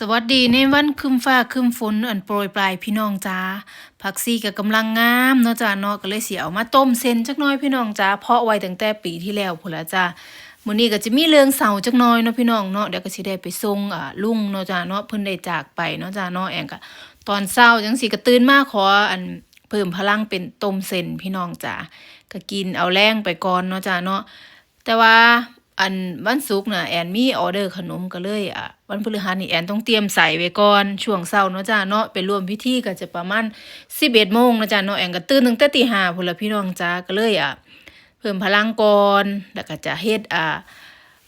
สวัสดีในวันครึมฟ้าครึมฝนอันโปรยปลายพี่น้องจ้าผักซีก็กำลังงามเนาะจ้าเนาะก็เลยเสิเอามาต้มเส้นจักน้อยพี่น้องจ้าเพาะไว้ตั้งแต่ปีที่แล้วพุ่นละจ้ามื้อนี้ก็จะมีเรื่องเศร้าจักน้อยเนาะพี่น้องเนาะเดี๋ยวก็สิได้ไปส่งอ่าลุงเนาะจ้าเนาะเพิ่นได้จากไปเนาะจ้าเนาะแองก็ตอนเช้าจังสิก็ตื่นมาขออันเพิ่มพลังเป็นต้มเส้นพี่น้องจ้าก็กินเอาแรงไปก่อนเนาะจ้าเนาะแต่ว่า อันวันศุกร์น่ะแอนมีออเดอร์ขนมก็เลยอะวันพฤหัสนี่แอนต้องเตรียมใส่ไว้ก่อนช่วงเช้าเนาะจ้าเนาะไปร่วมพิธีก็จะประมาณ11โมงนะจ้าเนาะแอนก็ตื่นตั้งแต่ตีห้าพุ่นละพี่น้องจ้าก็เลยอะเพิ่มพลังก่อนแล้วก็จะเฮ็ดอ่า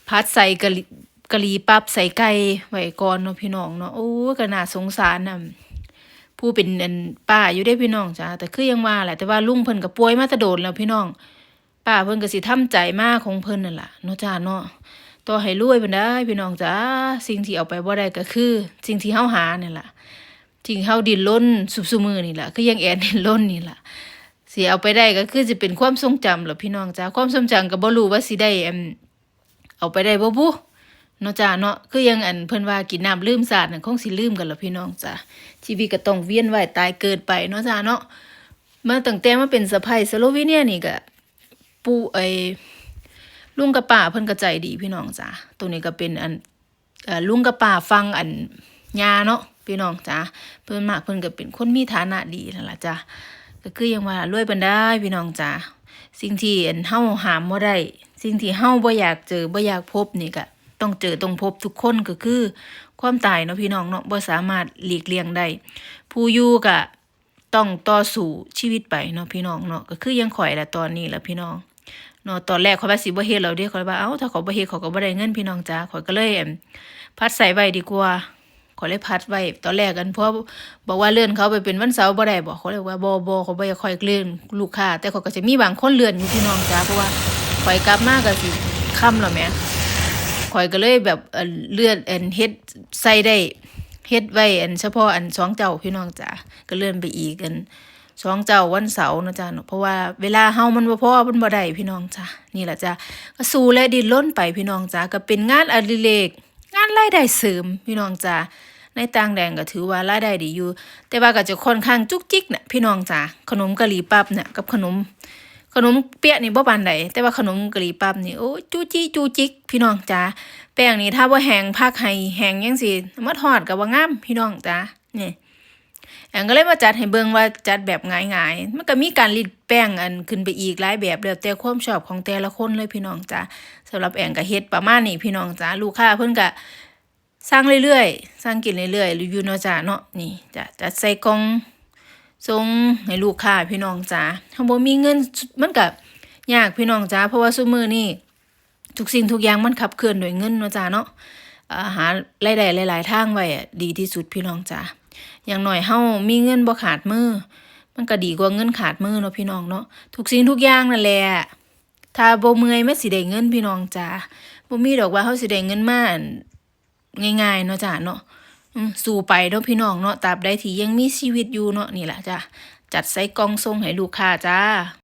พัดใส่กะหรี่กะหรี่ปั๊บใส่ไก่ไว้ก่อนเนาะพี่น้องเนาะโอ้ก็น่าสงสารน่ะผู้เป็นอันป้าอยู่ได้พี่น้องจ้าแต่คือยังว่าแหละแต่ว่าลุงเพิ่นก็ป่วยมาตะโดนแล้วพี่น้อง ป้าเพิ่นก็สิทำใจมากของเพิ่นนั่นล่ะเนาะจ้าเนาะต่อให้รวยเพิ่นได้พี่น้องจ้าสิ่งที่เอาไปบ่ได้ก็คือ สิ่งที่เฮาหานี่ล่ะสิ่งที่เฮาดิ้นรนสุบๆมือนี่ล่ะคือยังแอนดิ้นรนนี่ล่ะสิเอาไปได้ก็คือสิเป็นความทรงจำล่ะพี่น้องจ้าความทรงจำก็บ่รู้ว่าสิได้อันเอาไปได้บ่บุเนาะจ้าเนาะคือยังอันเพิ่นว่ากินน้ำลืมสาดน่ะคงสิลืมกันล่ะพี่น้องจ้าชีวิตก็ต้องเวียนว่ายตายเกิดไปเนาะจ้าเนาะมาตั้งแต่มาเป็นสะใภ้สโลวีเนียนี่ก็ ปูไอ้ลุงกับป้าเพิ่นก็ใจดีพี่น้องจ้าตัวนี้ก็เป็นอันอลุงกับป้าฟังอันยาเนาะพี่น้องจ้าเพิ่นมากเพิ่นก็เป็นคนมีฐานะดีนั่นล่ะจ้าก็คือยังว่ารวยบันไดาพี่น้องจ้าสิ่งที่อันเฮาหามบ่ได้สิ่งที่เฮาบ่อยากเจอบ่อยากพบนี่ก็ต้องเจอต้องพบทุกคนก็คือ ความตายเนาะพี่น้องเนาะบ่สามารถหลีกเลี่ยงได้ผู้อยู่ก็ ต้องต่อสู้ชีวิตไปเนาะพี่น้องเนาะก็คือยังข่อยละตอนนี้ละพี่น้องเนาะตอนแรกเขาว่าสิบ่เฮ็ดแล้วเด้ข่อยว่าเอ้าถ้าเขาบ่เฮ็ดเขาก็บ่ได้เงินพี่น้องจ้าข่อยก็เลยพัดใส่ไว้ดีกว่าขอยเลยพัดไว้ตอนแรกกันเพราะบอกว่าเลื่อนเขาไปเป็นวันเสาร์บ่ได้บอกเขาเลยว่าบ่บ่เขาบ่อยากค่อยเลื่อนลูกค้าแต่เขาก็จะมีบางคนเลื่อนอยู่พี่น้องจ้าเพราะว่าข่อยกลับมาก็สิค่ำแล้วแหมข่อยก็เลยแบบเออเลื่อนอันเฮ็ดใส่ได้ เฮ็ดไว้อันเฉพาะอันสองเจ้าพี่น้องจ้าก็เลื่อนไปอีกอันสองเจ้าวันเสาร์นะจ๊ะเพราะว่าเวลาเฮามันบ่พอมันบ่ได้พี่น้องจ้ะนี่แหละจ้ะก็สู้และดิ้นรนไปพี่น้องจ้ะก็เป็นงานอดิเรกงานรายได้เสริมพี่น้องจ้ะในต่างแดนก็ถือว่ารายได้ดีอยู่ แต่ว่าก็จะค่อนข้างจุกจิกน่ะพี่น้องจ้ะขนมกะหรี่ปั๊บเนี่ยกับขนม ขนมเปี๊ยะนี่บ่ปานใดแต่ว่าขนมกะหรี่ปั๊บนี่โอ้จู้จี้จู้จิก พี่น้องจ้ะแป้งนี่ถ้าบ่าแห้งพักให้แห้งจังซี่มาทอดก็บ่งามพี่น้องจ้ะนี่แอนก็เลยมาจัดให้เบิ่งว่าจัดแบบง่ายๆ มันก็มีการรีดแป้งอันขึ้นไปอีกหลายแบบแล้วแต่ความชอบของแต่ละคนเลยพี่น้องจ้าสำหรับแอนก็เฮ็ดประมาณนี้พี่น้องจ้าลูกค้าเพิ่นก็สร้างเรื่อยๆสร้างกินเรื่อยๆรีวิวเนาะจ้าเนาะนี่จ้ะจัดใส่กล่อง ส่งให้ลูกค้าพี่น้องจ้าเฮาบ่มีเงินมันก็ยากพี่น้องจ้าเพราะว่าซุมือนี้ทุกสิ่งทุกอย่างมันขับเคลื่อนด้วยเงินเนาะจ้าเนาะอ่าหารายได้หลาย ๆ ทางไว้อะดีที่สุดพี่น้องจ้าอย่างหน่อยเฮามีเงินบ่ขาดมือ มันก็ดีกว่าเงินขาดมือเนาะพี่น้องเนาะทุกสิ่งทุกอย่างนั่นแหละถ้าบ่เมื่อยมันสิได้เงินพี่น้องจ้าบ่มีดอกว่าเฮาสิได้เงินมาง่ายๆเนาะจ้าเนาะอืม สู่ไปเนาะพี่น้องเนาะตราบใดที่ยังมีชีวิตอยู่เนาะนี่แหละจ้ะจัดใส่กล่องส่งให้ลูกค้าจ้า